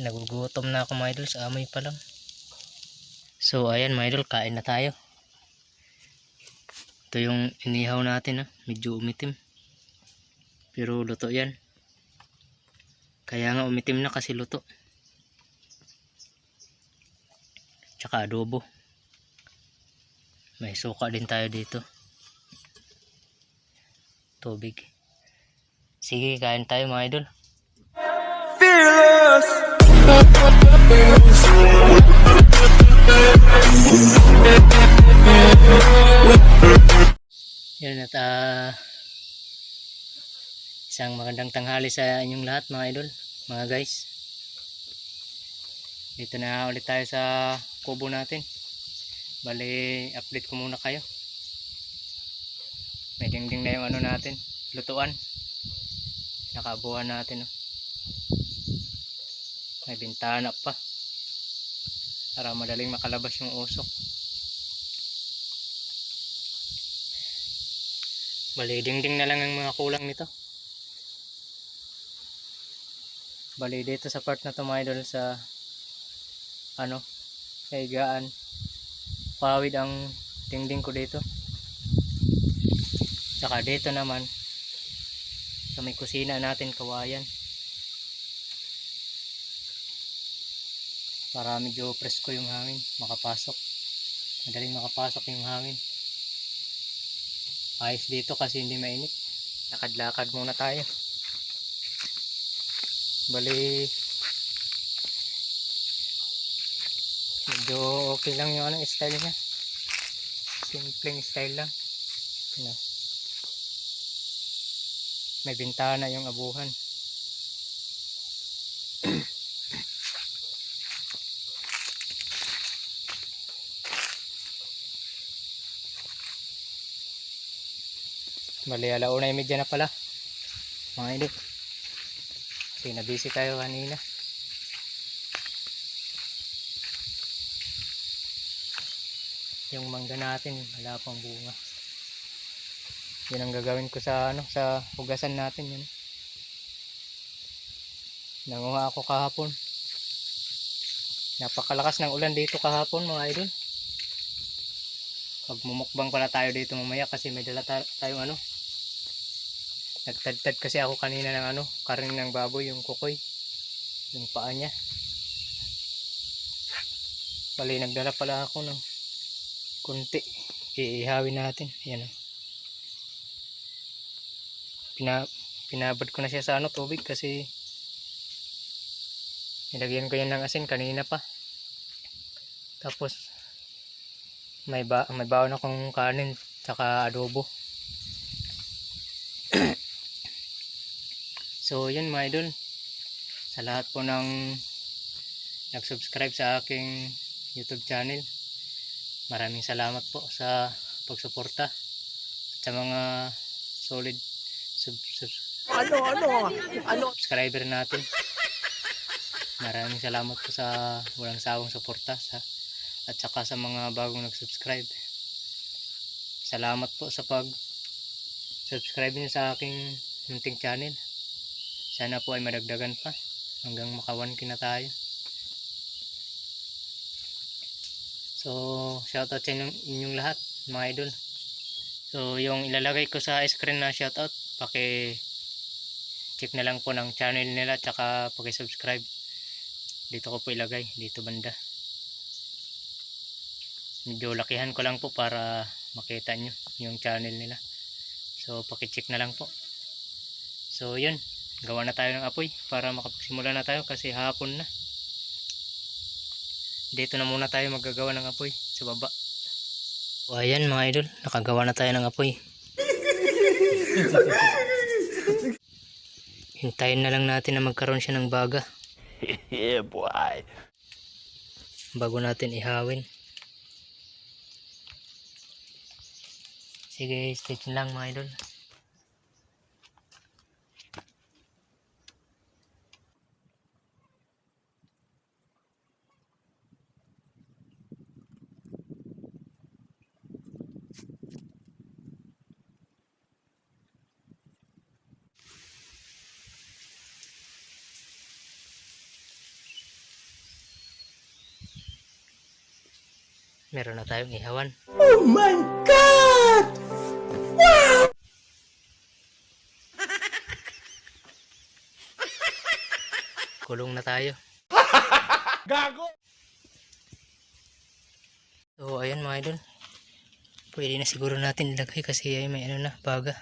Nagugutom na ako mga idol sa amoy pa lang. So ayan mga idol, kain na tayo. Ito yung inihaw natin ha. Medyo umitim. Pero luto yan. Kaya nga umitim na kasi luto. Tsaka adobo. May suka din tayo dito. Tubig. Sige, kain tayo mga idol. Yan at ah, isang magandang tanghali sa inyong lahat mga idol, mga guys. Dito na ulit tayo sa kubo natin. Bali, update ko muna kayo. May dingding na yung ano natin, lutuan. Nakabuhan natin. Oh. May bintana pa. Para madaling makalabas yung usok. Bali, dingding na lang ang mga kulang nito. Bali, dito sa part na to mga idol sa ano, kaigaan. Pawid ang dingding ko dito. Saka dito naman sa may kusina natin kawayan. Para medyo presko yung hangin, makapasok. Madaling makapasok yung hangin. Ayos dito kasi hindi mainit. Lakad-lakad muna tayo. Bali medyo okay lang yung ano, style niya. Simpleng style lang. Ano. May bintana yung abuhan. Bali, alauna yung medya na pala. Mga idol. Kasi nabisi tayo kanina. Yung mangga natin, wala pang bunga. Yan ang gagawin ko sa ano, sa hugasan natin yun. Nanguha ako kahapon. Napakalakas ng ulan dito kahapon mga idol. Magmumukbang pala tayo dito mamaya kasi may dala ta- tayong ano. Nagtadtad kasi ako kanina ng ano, karin ng baboy, yung kukoy. Yung paa niya. Bali, nagdala pala ako ng kunti. Iihawin natin. Ayan o. Pina, pinabad ko na siya sa ano, tubig kasi nilagyan ko yan ng asin kanina pa. Tapos may ba may baon akong kanin tsaka adobo. so yun mga idol. Sa lahat po ng nag-subscribe sa aking YouTube channel. Maraming salamat po sa pagsuporta at sa mga solid sub, sub, Ano, ano, ano? subscriber natin. Maraming salamat po sa walang sawang suporta sa at saka sa mga bagong nag-subscribe. Salamat po sa pag subscribe niyo sa aking munting channel. Sana po ay madagdagan pa hanggang maka 1k na tayo. So, shoutout sa inyong, inyong lahat, mga idol. So, yung ilalagay ko sa screen na shoutout, paki check na lang po ng channel nila tsaka paki-subscribe. Dito ko po ilagay, dito banda. Medyo lakihan ko lang po para makita nyo yung channel nila. So, paki-check na lang po. So, yun. Gawa na tayo ng apoy para makapagsimula na tayo kasi hapon na. Dito na muna tayo magagawa ng apoy sa baba. So, ayan mga idol. Nakagawa na tayo ng apoy. Hintayin na lang natin na magkaroon siya ng baga yeah, boy. bago natin ihawin. Sige, stick lang mga idol. meron na tayong ihawan. Oh my God! Kulong na tayo. Gago! So, ayan mga idol. Pwede na siguro natin ilagay kasi ay may ano na, baga.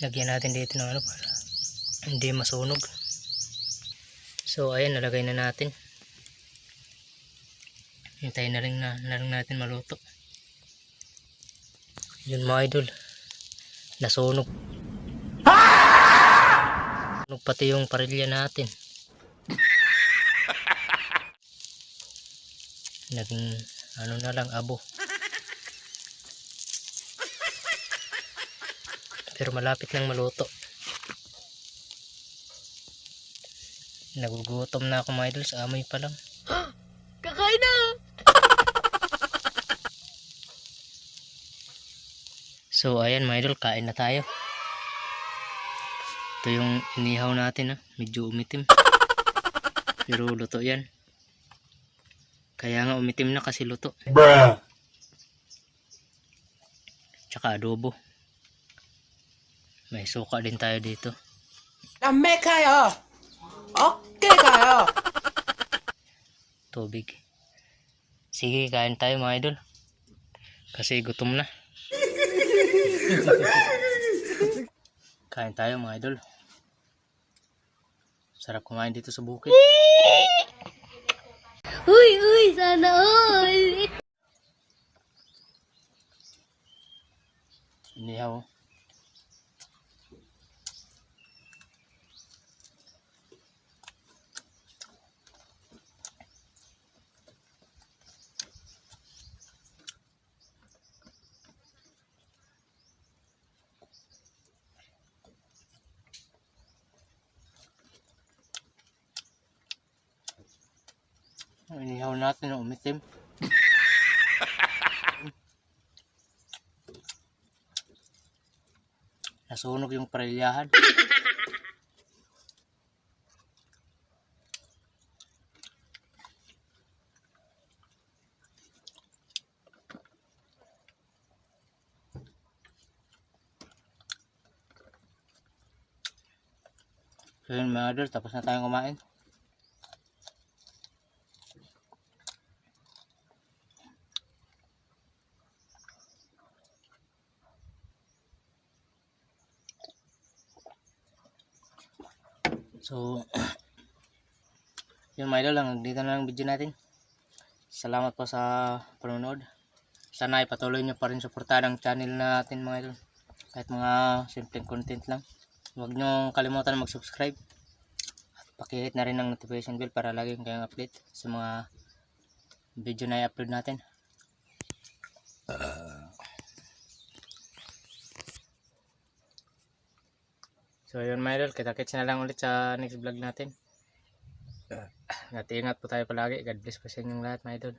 Lagyan natin dito ng ano para hindi masunog. So, ayan, nalagay na natin. Hintayin na rin na, na rin natin maluto. Yun mga idol. Nasunog. Sunog pati yung parilya natin. Naging ano na lang abo. Pero malapit nang maluto. Nagugutom na ako mga idol sa amoy pa lang. Kakain na! So ayan mga idol, kain na tayo. Ito yung inihaw natin ah, medyo umitim. Pero luto yan. Kaya nga umitim na kasi luto. Bruh. Tsaka adobo. May suka din tayo dito. Lame kayo! Okay kayo! Tubig. Sige, kain tayo mga idol. Kasi gutom na. Kain tayo mga idol. Sarap kumain dito sa bukid. Uy, uy, sana all. Inihaw. Inihaw natin ang umitim. Nasunog yung parilyahan. So yun mga idol, tapos na tayong kumain. So, yun mga lang, dito na lang video natin. Salamat po sa panonood. Sana ay patuloy nyo pa rin suportahan ang channel natin mga idol. Kahit mga simpleng content lang. Huwag nyo kalimutan mag-subscribe. At pakihit na rin ang notification bell para lagi kayong update sa mga video na i-upload natin. So yun mga idol, kita-kits na lang ulit sa next vlog natin. At ingat po tayo palagi. God bless po sa inyong lahat mga idol.